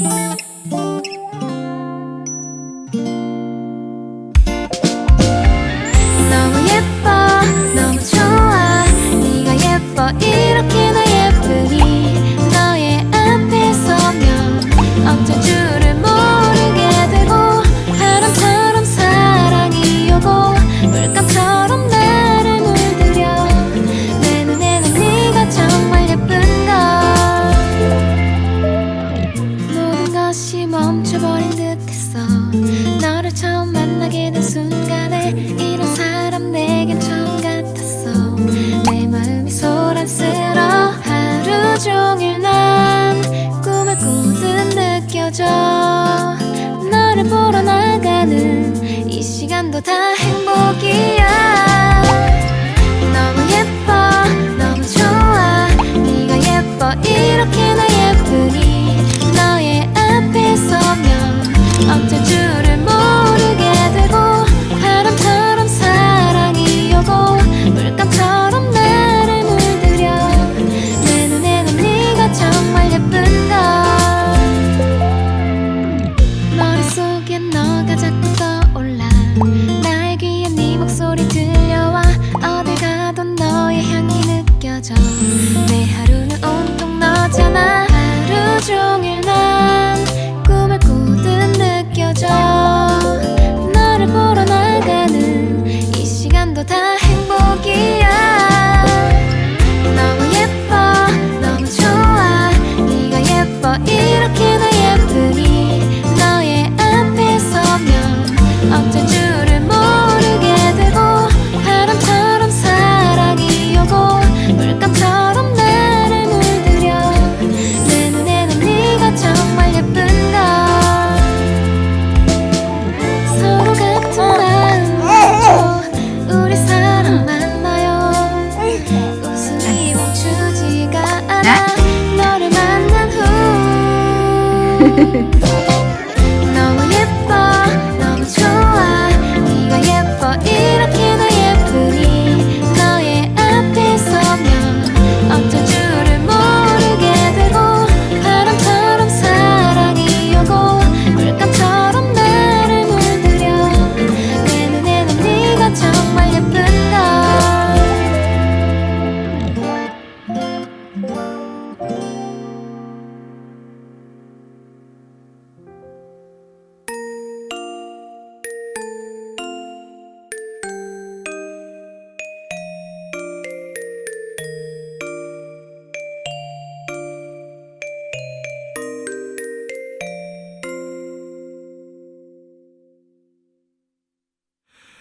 Música 짝떠 올라 날 귀에, 네 목소리 들려와 어딜 가도, 너의 향이 느껴져. 내 하루는 온통 너 잖아. 하루 종일 난 꿈을 꾸듯 느껴져. 나를 보러 나가 는, 이, 시 간도, 다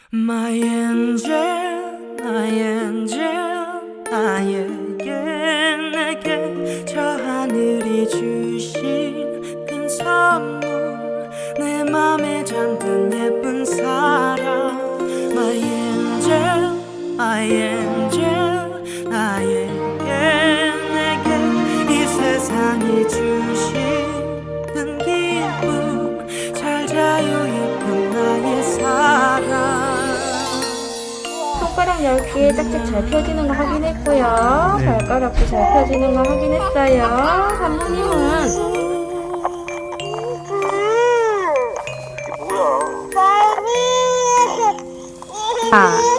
My angel, my angel. 바퀴 짝짝 잘 펴지는 거 확인했고요. 네. 발가락도 잘 펴지는 거 확인했어요. 사모님은 음. 아.